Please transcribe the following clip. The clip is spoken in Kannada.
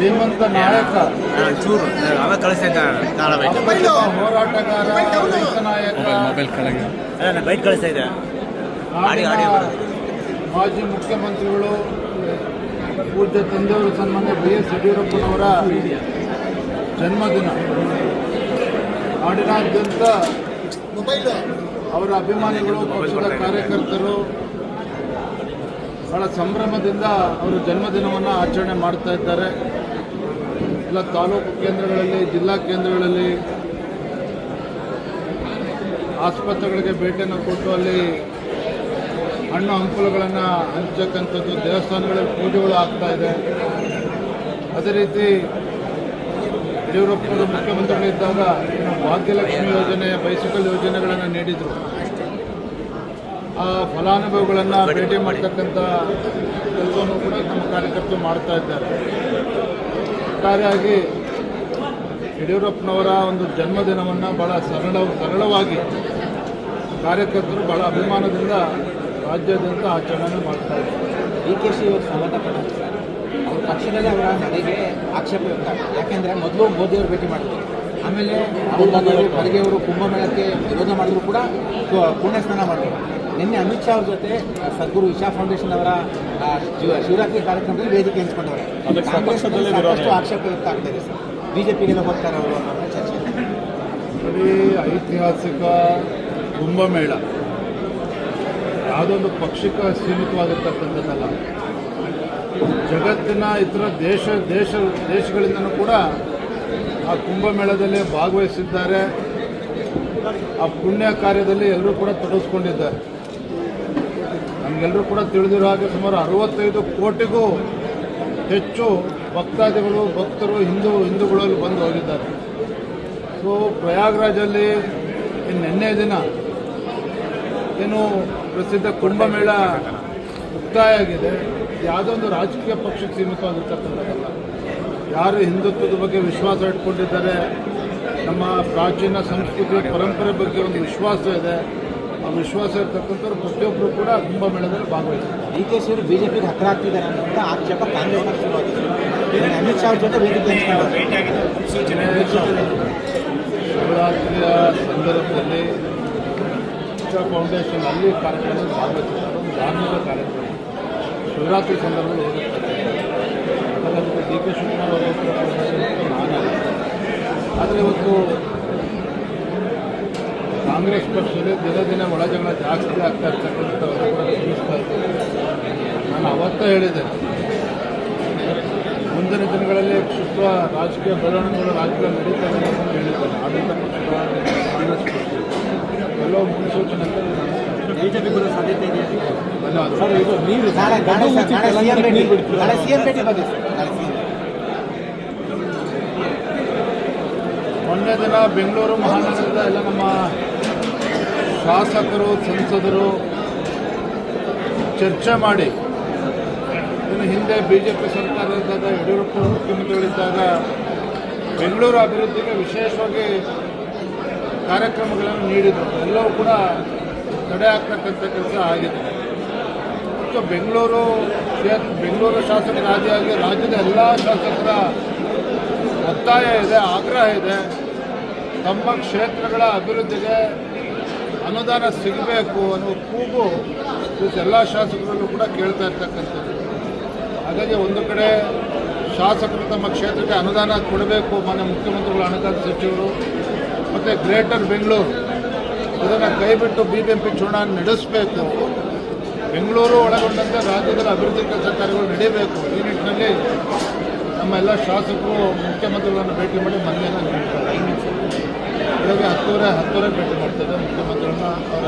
ಧೀಮಂತ ನಾಯಕ ಚೂರು. ಅವಾಗ ಕಳಿಸ್ತಾ ಕಾಣಬೇಕು ಹೋರಾಟಗಾರ ನಾಯಕ ಬೈಕ್ ಕಳಿಸ್ತಾ ಇದ್ದೆ. ಮಾಜಿ ಮುಖ್ಯಮಂತ್ರಿಗಳು ಪೂಜ್ಯ ತಂದೆಯವರು ಸನ್ಮಾನ್ಯ ಬಿ ಎಸ್ ಯಡಿಯೂರಪ್ಪನವರ ಜನ್ಮದಿನ. ನಾಡಿನಾದ್ಯಂತ ಅವರ ಅಭಿಮಾನಿಗಳು ಪಕ್ಷದ ಕಾರ್ಯಕರ್ತರು ಬಹಳ ಸಂಭ್ರಮದಿಂದ ಅವರು ಜನ್ಮದಿನವನ್ನು ಆಚರಣೆ ಮಾಡ್ತಾ ಇದ್ದಾರೆ. ಎಲ್ಲ ತಾಲೂಕು ಕೇಂದ್ರಗಳಲ್ಲಿ, ಜಿಲ್ಲಾ ಕೇಂದ್ರಗಳಲ್ಲಿ ಆಸ್ಪತ್ರೆಗಳಿಗೆ ಭೇಟಿಯನ್ನು ಕೊಟ್ಟು ಅಲ್ಲಿ ಹಣ್ಣು ಹಂಪಲುಗಳನ್ನು ಹಂಚಕ್ಕಂಥದ್ದು ದೇವಸ್ಥಾನಗಳಲ್ಲಿ ಪೂಜೆಗಳು ಆಗ್ತಾ ಇದೆ. ಅದೇ ರೀತಿ ಯಡಿಯೂರಪ್ಪರು ಮುಖ್ಯಮಂತ್ರಿಗಳಿದ್ದಾಗ ಭಾಗ್ಯಲಕ್ಷ್ಮಿ ಯೋಜನೆ ಬೈಸಿಕಲ್ ಯೋಜನೆಗಳನ್ನು ನೀಡಿದರು. ಆ ಫಲಾನುಭವಿಗಳನ್ನು ಭೇಟಿ ಮಾಡ್ತಕ್ಕಂಥ ಕೆಲಸವನ್ನು ಕೂಡ ನಮ್ಮ ಕಾರ್ಯಕರ್ತರು ಮಾಡ್ತಾ ಇದ್ದಾರೆ. ಒಟ್ಟಾರೆಯಾಗಿ ಯಡಿಯೂರಪ್ಪನವರ ಒಂದು ಜನ್ಮದಿನವನ್ನು ಭಾಳ ಸರಳ, ಸರಳವಾಗಿ ಕಾರ್ಯಕರ್ತರು ಭಾಳ ಅಭಿಮಾನದಿಂದ ರಾಜ್ಯಾದ್ಯಂತ ಆಚರಣೆ ಮಾಡ್ತಾ ಇದ್ದಾರೆ. ಡಿ ಕೆ ಶಿ ಅವರು ಸಂಬಂಧಪಟ್ಟ ಅವ್ರ ಪಕ್ಷದಲ್ಲಿ ಅವರ ನಡೆಗೆ ಆಕ್ಷೇಪ ಇರ್ತಾರೆ. ಯಾಕೆಂದರೆ ಮೊದಲು ಮೋದಿಯವರು ಭೇಟಿ ಮಾಡಿದ್ರು. ಆಮೇಲೆ ಅವರು ಖರ್ಗೆ ಅವರು ಕುಂಭಮೇಳಕ್ಕೆ ವಿರೋಧ ಮಾಡಿದ್ರು ಕೂಡ ಪುಣ್ಯ ಸ್ನಾನ ಮಾಡಿದ್ರು. ನಿನ್ನೆ ಅಮಿತ್ ಶಾ ಅವ್ರ ಜೊತೆ ಸದ್ಗುರು ಇಶಾ ಫೌಂಡೇಶನ್ ಅವರ ಶಿವರಾತ್ರಿ ಕಾರ್ಯಕ್ರಮದಲ್ಲಿ ವೇದಿಕೆ ಹಂಚ್ಕೊಂಡವ್ರೆ. ಸಾಕಷ್ಟು ಆಕ್ಷೇಪ ವ್ಯಕ್ತ ಆಗ್ತಾ ಇದೆ ಸರ್. ಬಿಜೆಪಿಗೆಲ್ಲ ಹೋಗ್ತಾರೆ ಅವರು ಚರ್ಚೆ. ಬರೀ ಐತಿಹಾಸಿಕ ಕುಂಭಮೇಳ. ಯಾವುದೊಂದು ಪಕ್ಷಕ್ಕೆ ಸೀಮಿತವಾಗಿರ್ತಕ್ಕಂಥದ್ದಲ್ಲ. ಜಗತ್ತಿನ ಇತರ ದೇಶ ದೇಶ ದೇಶಗಳಿಂದನೂ ಕೂಡ ಆ ಕುಂಭಮೇಳದಲ್ಲಿ ಭಾಗವಹಿಸಿದ್ದಾರೆ. ಆ ಪುಣ್ಯ ಕಾರ್ಯದಲ್ಲಿ ಎಲ್ಲರೂ ಕೂಡ ತೊಡಗಿಸ್ಕೊಂಡಿದ್ದಾರೆ. ನಮಗೆಲ್ಲರೂ ಕೂಡ ತಿಳಿದಿರೋ ಹಾಗೆ ಸುಮಾರು ಅರವತ್ತೈದು ಕೋಟಿಗೂ ಹೆಚ್ಚು ಭಕ್ತಾದಿಗಳು, ಭಕ್ತರು ಹಿಂದೂ ಹಿಂದೂಗಳಲ್ಲಿ ಬಂದು ಹೋಗಿದ್ದಾರೆ. ಸೊ ಪ್ರಯಾಗ್ರಾಜಲ್ಲಿ ನಿನ್ನೆ ದಿನ ಏನು ಪ್ರಸಿದ್ಧ ಕುಂಭಮೇಳ ಮುಕ್ತಾಯ ಆಗಿದೆ. ಯಾವುದೋ ಒಂದು ರಾಜಕೀಯ ಪಕ್ಷಕ್ಕೆ ಸೀಮಿತವಾಗಿರ್ತಕ್ಕಂಥದ್ದಲ್ಲ ಯಾರು ಹಿಂದುತ್ವದ ಬಗ್ಗೆ ವಿಶ್ವಾಸ ಇಟ್ಕೊಂಡಿದ್ದಾರೆ ನಮ್ಮ ಪ್ರಾಚೀನ ಸಂಸ್ಕೃತಿ ಪರಂಪರೆ ಬಗ್ಗೆ ಒಂದು ವಿಶ್ವಾಸ ಇದೆ ಆ ವಿಶ್ವಾಸ ಇರ್ತಕ್ಕಂಥವ್ರು ಪ್ರತಿಯೊಬ್ಬರು ಕೂಡ ಕುಂಭಮೇಳದಲ್ಲಿ ಭಾಗವಹಿಸ್ತಾರೆ. ಡಿ ಕೆ ಶಿ ಅವರು ಬಿಜೆಪಿಗೆ ಹತ್ರ ಆಗ್ತಿದ್ದಾರೆ ಅಂತ ಆಕ್ಷೇಪ ಕಾಂಗ್ರೆಸ್ ಅಮಿತ್ ಶಾ ಅವ್ರ ಜೊತೆ ವೇದಿಕೆ ಶಿವರಾತ್ರಿಯ ಸಂದರ್ಭದಲ್ಲಿ ಫೌಂಡೇಶನ್ ಅಲ್ಲಿ ಕಾರ್ಯಕ್ರಮದಲ್ಲಿ ಭಾಗವಹಿಸಿದ್ದಾರೆ. ಒಂದು ಧಾರ್ಮಿಕ ಕಾರ್ಯಕ್ರಮ. ಶಿವರಾತ್ರಿ ಸಂದರ್ಭದಲ್ಲಿ ಡಿ ಕೆ ಕಾಂಗ್ರೆಸ್ ಪಕ್ಷದಲ್ಲಿ ದಿನ ದಿನ ಒಳಜಗಳ ಜಾಸ್ತಿ ಆಗ್ತಾ ಇರ್ತಕ್ಕಂಥ ನಾನು ಅವತ್ತೇ ಹೇಳಿದೆ ಮುಂದಿನ ದಿನಗಳಲ್ಲಿ ಕ್ಷಿಪ್ರ ರಾಜಕೀಯ ಬೆಳವಣಿಗೆಗಳು ರಾಜ್ಯದಲ್ಲಿ ಇದೆ ಅಂತ ಹೇಳಿದ್ದಾರೆ ಆಡಳಿತ ಪಕ್ಷದ ಎಲ್ಲೋ ಮುನ್ಸೂಚನೆ. ಬಿಜೆಪಿ ಬರೋ ಸಾಧ್ಯತೆ ಇದೆ. ಸರ್ ಇದು ನೀರು ಮೊನ್ನೆ ದಿನ ಬೆಂಗಳೂರು ಮಹಾನಗರದ ಎಲ್ಲ ನಮ್ಮ ಶಾಸಕರು, ಸಂಸದರು ಚರ್ಚೆ ಮಾಡಿ, ಇನ್ನು ಹಿಂದೆ ಬಿ ಜೆ ಪಿ ಸರ್ಕಾರ ಇದ್ದಾಗ ಯಡಿಯೂರಪ್ಪ ಮುಖ್ಯಮಂತ್ರಿಗಳಿದ್ದಾಗ ಬೆಂಗಳೂರು ಅಭಿವೃದ್ಧಿಗೆ ವಿಶೇಷವಾಗಿ ಕಾರ್ಯಕ್ರಮಗಳನ್ನು ನೀಡಿದರು. ಎಲ್ಲವೂ ಕೂಡ ತಡೆ ಆಗ್ತಕ್ಕಂಥ ಕೆಲಸ ಆಗಿದೆ. ಮತ್ತು ಬೆಂಗಳೂರು ಕ್ಷೇತ್ರ, ಬೆಂಗಳೂರು ಶಾಸಕ ಆದಿಯಾಗಿ ರಾಜ್ಯದ ಎಲ್ಲ ಶಾಸಕರ ಒತ್ತಾಯ ಇದೆ, ಆಗ್ರಹ ಇದೆ. ತಮ್ಮ ಕ್ಷೇತ್ರಗಳ ಅಭಿವೃದ್ಧಿಗೆ ಅನುದಾನ ಸಿಗಬೇಕು ಅನ್ನೋ ಕೂಗು ಎಲ್ಲ ಶಾಸಕರಲ್ಲೂ ಕೂಡ ಕೇಳ್ತಾ ಇರ್ತಕ್ಕಂಥದ್ದು. ಹಾಗಾಗಿ ಒಂದು ಕಡೆ ಶಾಸಕರು ತಮ್ಮ ಕ್ಷೇತ್ರಕ್ಕೆ ಅನುದಾನ ಕೊಡಬೇಕು ಮಾನ್ಯ ಮುಖ್ಯಮಂತ್ರಿಗಳು, ಹಣಕಾಸು ಸಚಿವರು, ಮತ್ತು ಗ್ರೇಟರ್ ಬೆಂಗಳೂರು. ಇದನ್ನು ಕೈಬಿಟ್ಟು ಬಿ ಬಿ ಎಂ ಪಿ ಚುನಾವಣೆ ನಡೆಸಬೇಕು. ಬೆಂಗಳೂರು ಒಳಗೊಂಡಂತೆ ರಾಜ್ಯದಲ್ಲಿ ಅಭಿವೃದ್ಧಿ ಕೆಲಸ ಕಾರ್ಯಗಳು ನಡೀಬೇಕು. ಈ ನಿಟ್ಟಿನಲ್ಲಿ ನಮ್ಮ ಎಲ್ಲ ಶಾಸಕರು, ಮುಖ್ಯಮಂತ್ರಿಗಳನ್ನು ಭೇಟಿ ಮಾಡಿ ಮನೆಯನ್ನು ನೀಡಿದ್ದಾರೆ ಬೆಳಗ್ಗೆ ಹತ್ತುವರೆ ಹತ್ತುವರೆ ಭೇಟಿ ಮಾಡ್ತಾರೆ ಮುಖ್ಯಮಂತ್ರಿಗಳನ್ನ ಅವರ